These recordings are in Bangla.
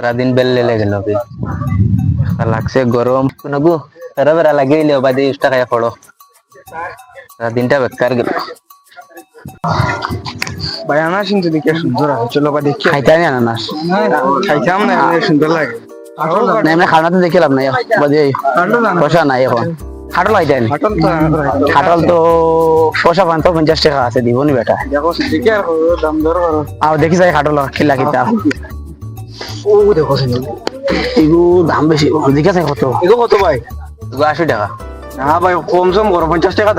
সারাদিন বেল্লে লেগে গেল বে লাগছে গরম। নগু বেড়া বেড়া লাগিয়ে বাদে ইউজটা খাইয়া পড়ো সারাদিনটা বেকার গেল। ভাই আনাস কিন্তু দেখে সুন্দর আছে? চলো বা দেখি খাইতে আমি আনানাস খাইতাম না সুন্দর লাগে। না দেখে নাই। বাদে পয়সা নাই। এখন হাটল তো পঞ্চাশ টাকা আছে দিব নি বেটা। দেখো দেখে আর করো, দাম দর করো আর দেখি যাই খাটল খিলা কিতা। ও দেখো এগু দাম বেশি। দেখে কত? এগো কত ভাই? এগুলো আশি টাকা। না ভাই কম সম করো পঞ্চাশ টাকা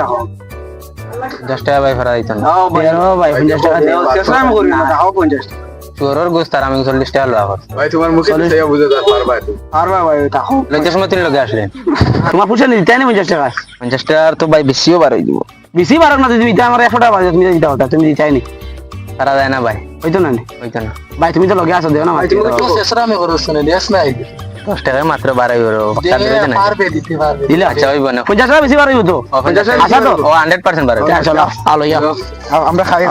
দশ টাকা ফেরা ভাই টাকা আমি করি না দাও পঞ্চাশ টাকা। চোরের গোস্ত আমি চল্লিশ টাকা ভাই তোমার মুখে বুঝে পারবা ভাই লোকে আসলেন। তোমার পুষে নি দিতে নি পঞ্চাশ টাকা? পঞ্চাশ টাকার তো ভাই বেশিও বার হয়ে দিব। বেশি বারো না তুমি দিতে আমার একশো টাকা বাজে তুমি দিতে হতা তুমি দিতে নি সারা যায় না ভাই। হইতো না হইতো না। ভাই তুমি তো লগে আছো দেও না ভাই। চেষ্টা আমি করো শুনে দেশ না দশ টাকায় মাত্র দিতে পারবে দিলে আচ্ছা ওই বনে পঞ্চাশ টাকা বেশি বারো তো? আচ্ছা তো? ও হান্ড্রেড পার্সেন্ট যা, চলো আলো ইয়া। আমরা খাই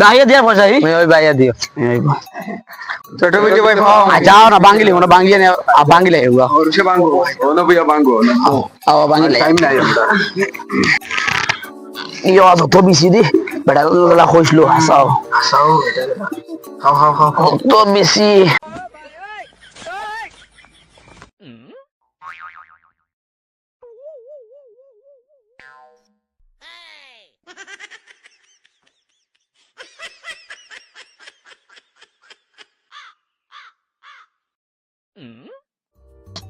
না ইয়ে দিয়া পয়সা ওই বাইয়া দিও। ছোট মিটি ভাই পাও যাও না বাঙ্গিলি মনে বাঙ্গিয়ে নে বাঙ্গিলে এগুলো ওরসে বাঙ্গো ওনো বিয়া বাঙ্গো। আও বাঙ্গিলে। টাইম নাই আমরা। ইয়া তো বেশি দি। বেটা গুলা কইছিল হাসাও খাও খাও খাও খাও তো বেশি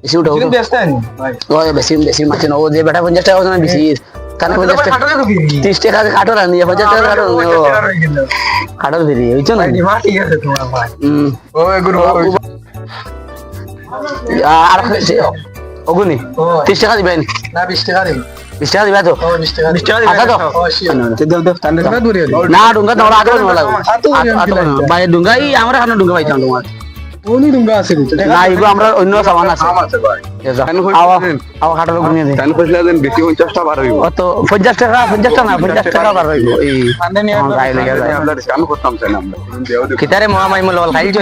বেশি উঠাও কিন্তু ব্যস্ত আনি ভাই ওই বেশি বেশি মাছ না ও যে বেটা পঞ্চাশ টাকা ওজন বেশি কানে পঞ্চাশ টাকা ত্রিশ টাকা কাঠর আনি পঞ্চাশ টাকা ও কাঠর ফিরি হইছো না ঠিক আছে আর ওগুনি ত্রিশ টাকা দিবেন। না 20 টাকা দিন বিশ টাকা দিবা তো? 20 টাকা 20 টাকা দিবা। তো? দেব দেব না ডুঙ্গা তোমার আগে তোমার লাগবে। ভাই ডুঙ্গা এই আমরা এখানে ডুঙ্গা পাইতাম তোমার। ওনি ডুঙ্গা আছে কিন্তু না এগুলো আমরা অন্য সামান আছে। আম আছে ভাই। আওয়া আওয়া খাটালো ঘুমিয়ে দেয় কেন কইলা দেন বেশি 50 টা বার হইব। অত পঞ্চাশ টাকা পঞ্চাশ টাকা না পঞ্চাশ টাকা বার হইব। এই সামনে নিয়ে আমার গায়ে যায়। আমরা কেন করতাম চাই না আমরা দেও কিতারে খাইছো?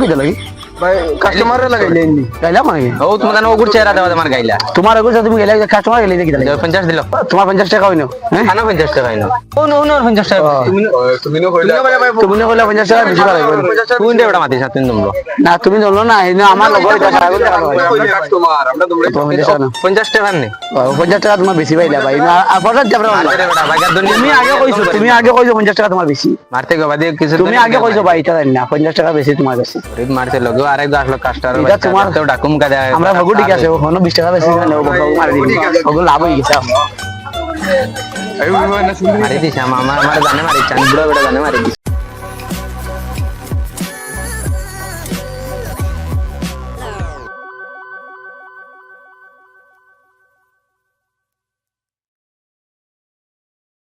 কইতে লাগি? ভাই কাস্টমারে লাগাইলে নি গাইলা মানে? ও তোমার চেহারা দেওয়া তোমার গাইলা? তোমার এগুলো তুমি গেলে কাস্টমার গেলে দেখি দেও পঞ্চাশ দিল। তোমার পঞ্চাশ টাকা হইনো হ্যাঁ? খানা পঞ্চাশ টাকা হইল ও নো নো পঞ্চাশ টাকা তুমি নো কইলা তুমি না কইলে পঞ্চাশ টাকা বেশি দে তোমরা না তুমি ধরলো না এই না আমার লগর এটা সারা করতে কাস্টমার আমরা তোমরা টাকা না? টাকা বেশি পাইলা ভাই। না তুমি আগে কইছো তুমি আগে কইছো পঞ্চাশ টাকা তোমার বেশি। মারতে গবা দিয়ে কিছু তুমি আগে কইছো ভাই এটা জানি না পঞ্চাশ টাকা বেশি তোমার বেশি রিপ মারতে আরেক আসলো কাস্টার এটা তোমার- তো ডাকুম কাজে আমরা ভগু ঠিক আছে ওখানে বিশ টাকা বেশি না ভগু মারি লাভ হয়ে গেছে মারি দিছে আমার আমার জানে মারি চান বুড়া বেড়া জানে মারি দিছে